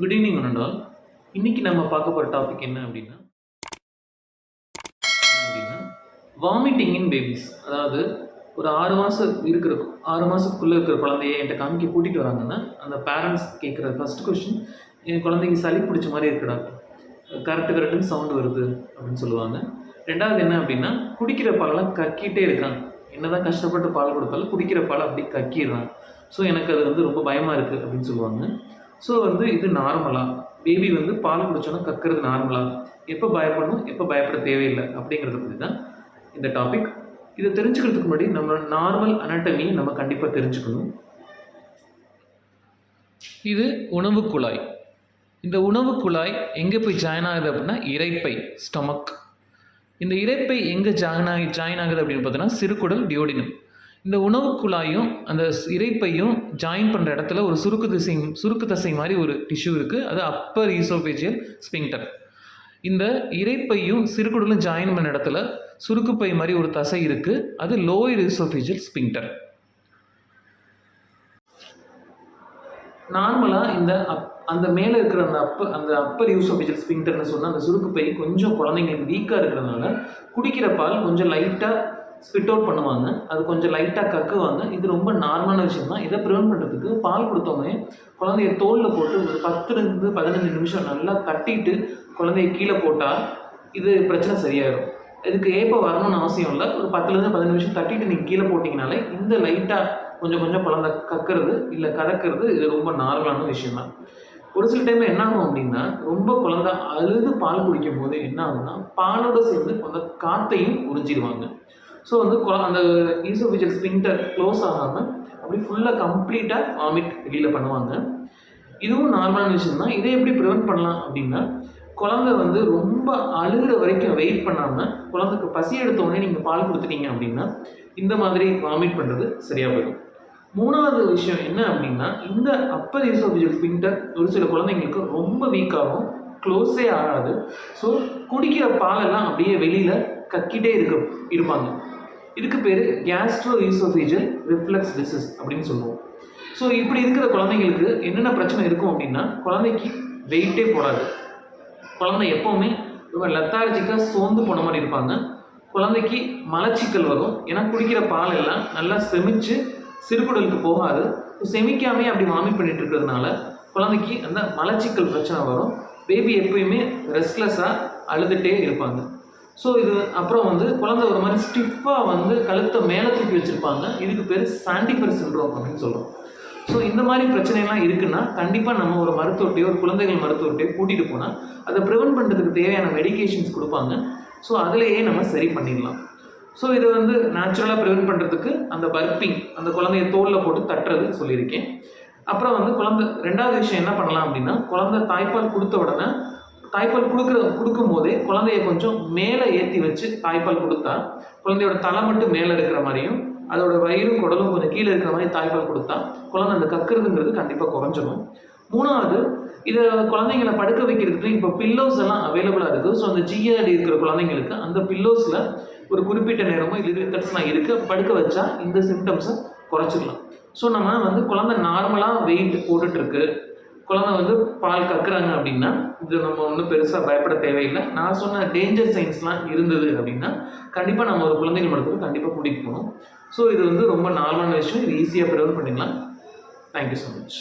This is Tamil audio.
குட் ஈவினிங் ஒன்றால் இன்னைக்கு நம்ம பார்க்க போகிற டாபிக் என்ன அப்படின்னா அப்படின்னா வாமிட்டிங் இன் பேபிஸ் அதாவது ஒரு ஆறு மாதம் இருக்கிற ஆறு மாதத்துக்குள்ளே இருக்கிற குழந்தைய என்கிட்ட காமிக்க கூட்டிகிட்டு வராங்கன்னா அந்த பேரண்ட்ஸ் கேட்குற ஃபர்ஸ்ட் கொஷின் என் குழந்தைக்கு சளி பிடிச்ச மாதிரி இருக்குடா. கரெக்டு கரெக்டுன்னு சவுண்டு வருது அப்படின்னு சொல்லுவாங்க. ரெண்டாவது என்ன அப்படின்னா குடிக்கிற பாலெல்லாம் கக்கிட்டே இருக்கான். என்னதான் கஷ்டப்பட்டு பால் கொடுத்தாலும் குடிக்கிற பால் அப்படி கக்கிடுறான். ஸோ எனக்கு அது வந்து ரொம்ப பயமாக இருக்குது அப்படின்னு சொல்லுவாங்க. ஸோ வந்து இது நார்மலாக பேபி வந்து பால் குடிச்சோன்னா கக்கிறது நார்மலாக எப்போ பயப்படணும் எப்போ பயப்பட தேவையில்லை? அப்படிங்கிறத பற்றி தான் இந்த டாபிக் இதை தெரிஞ்சுக்கிறதுக்கு முன்னாடி நம்ம நார்மல் அனட்டமியை நம்ம கண்டிப்பாக தெரிஞ்சுக்கணும். இது உணவு குழாய். இந்த உணவு குழாய் எங்கே போய் ஜாயின் ஆகுது அப்படின்னா இரைப்பை ஸ்டொமக் இந்த இரைப்பை எங்கே ஜாயின் ஆகி ஜாயின் ஆகுது அப்படின்னு பார்த்தோன்னா சிறுகுடல் டியோடினம் இந்த உணவு குழாயும் அந்த ஸ்- இரைப்பையும் ஜாயின் பண்ணுற இடத்துல ஒரு சுருக்கு திசை சுருக்கு தசை மாதிரி ஒரு டிஷ்யூ இருக்குது அது அப்பர் ஈசோபேஜியல் ஸ்பிங்டர் இந்த இரைப்பையும் சிறுகுடலும் ஜாயின் பண்ண இடத்துல சுருக்குப்பை மாதிரி ஒரு தசை இருக்குது அது லோயர் ஈசோபேஜியல் ஸ்பிங்டர் நார்மலாக இந்த அப் அந்த மேலே இருக்கிற அந்த அப்ப அந்த அப்பர் யூஸ் ஆஃப் ஸ்பிங்டர்னு சொன்னால் அந்த சுருக்குப்பை கொஞ்சம் குழந்தைங்களுக்கு வீக்காக இருக்கிறதுனால குடிக்கிற பால் கொஞ்சம் லைட்டாக ஸ்பிட் அவுட் பண்ணுவாங்க. அது கொஞ்சம் லைட்டாக கக்குவாங்க. இது ரொம்ப நார்மலான விஷயம் தான் இதை ப்ரிவெண்ட் பண்ணுறதுக்கு பால் கொடுத்தோமே குழந்தைய தோலில் போட்டு ஒரு பத்துலேருந்து பதினஞ்சு நிமிஷம் நல்லா தட்டிட்டு குழந்தைய கீழே போட்டால் இது பிரச்சனை சரியாயிடும் இதுக்கு ஏப்போ வரணும்னு அவசியம் இல்லை. ஒரு பத்துலேருந்து பதினஞ்சு நிமிஷம் தட்டிட்டு நீங்கள் கீழே போட்டிங்கனாலே இந்த லைட்டாக கொஞ்சம் கொஞ்சம் குழந்தை கக்கிறது இல்லை கறக்கிறது இது ரொம்ப நார்மலான விஷயம் தான் ஒரு சில டைமில் என்ன ஆகும் அப்படின்னா ரொம்ப குழந்தை அழுது பால் குடிக்கும் போது என்ன ஆகும்னா பாலோட சேர்ந்து அந்த காற்றையும் உறிஞ்சிடுவாங்க ஸோ வந்து குழ- அந்த ஈசோஃபிஜியல் ஸ்பிங்டர் க்ளோஸ் ஆகாமல் அப்படி ஃபுல்லாக கம்ப்ளீட்டாக வாமிட் வெளியில் பண்ணுவாங்க. இதுவும் நார்மலான விஷயம் தான். இதை எப்படி ப்ரிவெண்ட் பண்ணலாம் அப்படின்னா குழந்தை வந்து ரொம்ப அழுகிற வரைக்கும் வெயிட் பண்ணாமல் குழந்தைக்கு பசி எடுத்த உடனே நீங்கள் பால் கொடுத்துட்டீங்க அப்படின்னா இந்த மாதிரி வாமிட் பண்ணுறது சரியாக போயிடும். மூணாவது விஷயம் என்ன அப்படின்னா இந்த அப்பர் ஈசோஃபிஜியல் ஸ்பிங்டர் ஒரு சில குழந்தைங்களுக்கு ரொம்ப வீக்காகும் க்ளோஸே ஆகாது. ஸோ குடிக்கிற பாலெல்லாம் அப்படியே வெளியில் கக்கிட்டே இருக்க இருப்பாங்க. இதுக்கு பேர் கேஸ்ட்ரோ ஈசோஃபிஜியல் ரிஃப்ளக்ஸ் டிசீஸ் அப்படின்னு சொல்லுவோம். ஸோ இப்படி இருக்கிற குழந்தைங்களுக்கு என்னென்ன பிரச்சனை இருக்கும் அப்படின்னா குழந்தைக்கு வெயிட்டே போடாது. குழந்தை எப்போவுமே ரொம்ப லெத்தார்ஜிக்காக சோர்ந்து போன மாதிரி இருப்பாங்க. குழந்தைக்கு மலச்சிக்கல் வரும். ஏன்னா குடிக்கிற பால் எல்லாம் நல்லா செமிச்சு சிறுகுடலுக்கு போகாது. செமிக்காமே அப்படி வாமிட் பண்ணிட்டு இருக்கிறதுனால குழந்தைக்கு அந்த மலச்சிக்கல் பிரச்சனை வரும். பேபி எப்பயுமே ரெஸ்ட்லெஸ்ஸாக அழுதுகிட்டே இருப்பாங்க. ஸோ இது அப்புறம் வந்து குழந்தை ஒரு மாதிரி ஸ்டிஃபாக வந்து கழுத்தை மேலே தூக்கி வச்சுருப்பாங்க. இதுக்கு பேர் சாண்டிஃபர் சின்ரோம் அப்படின்னு சொல்கிறோம் ஸோ இந்த மாதிரி பிரச்சனைலாம் இருக்குன்னா கண்டிப்பாக நம்ம ஒரு மருத்துவர்கிட்டயோ ஒரு குழந்தைகள் மருத்துவர்கிட்டயோ கூட்டிகிட்டு போனால் அதை ப்ரிவென்ட் பண்ணுறதுக்கு தேவையான மெடிகேஷன்ஸ் கொடுப்பாங்க. ஸோ அதிலேயே நம்ம சரி பண்ணிடலாம். ஸோ இதை வந்து நேச்சுரலாக ப்ரிவென்ட் பண்ணுறதுக்கு அந்த பர்பிங் அந்த குழந்தைய தோலில் போட்டு தட்டுறது சொல்லியிருக்கேன். அப்புறம் வந்து குழந்தை ரெண்டாவது விஷயம் என்ன பண்ணலாம் அப்படின்னா குழந்தை தாய்ப்பால் கொடுத்த உடனே தாய்ப்பால் கொடுக்குற கொடுக்கும் போதே குழந்தைய கொஞ்சம் மேலே ஏற்றி வச்சு தாய்ப்பால் கொடுத்தா குழந்தையோட தலை மட்டும் மேலே இருக்கிற மாதிரியும் அதோட வயிறும் குடலும் கொஞ்சம் கீழே இருக்கிற மாதிரி தாய்ப்பால் கொடுத்தா குழந்தை அந்த கக்குறதுங்கிறது கண்டிப்பாக குறைஞ்சிடும் மூணாவது இதை குழந்தைங்களை படுக்க வைக்கிறதுக்கு இப்போ பில்லோஸ் எல்லாம் அவைலபிளாக இருக்குது. ஸோ அந்த ஜிஆர்டி இருக்கிற குழந்தைங்களுக்கு அந்த பில்லோஸில் ஒரு குறிப்பிட்ட நேரமோ இல்லை இருக்குது படுக்க வச்சா இந்த சிம்டம்ஸை குறைச்சிடலாம் ஸோ நம்ம வந்து குழந்தை நார்மலாக வெயிட் போட்டுட்ருக்கு குழந்தை வந்து பால் கக்குறாங்க அப்படின்னா இது நம்ம ஒன்றும் பெருசாக பயப்பட தேவையில்லை. நான் சொன்ன டேஞ்சர் சைன்ஸ்லாம் இருந்தது அப்படின்னா கண்டிப்பாக நம்ம ஒரு குழந்தைகள் மருத்துவர் கண்டிப்பாக கூட்டிகிட்டு போகணும். ஸோ இது வந்து ரொம்ப நார்மலான விஷயம். இது ஈஸியாக ப்ரிவென்ட் பண்ணிடலாம். Thank you so much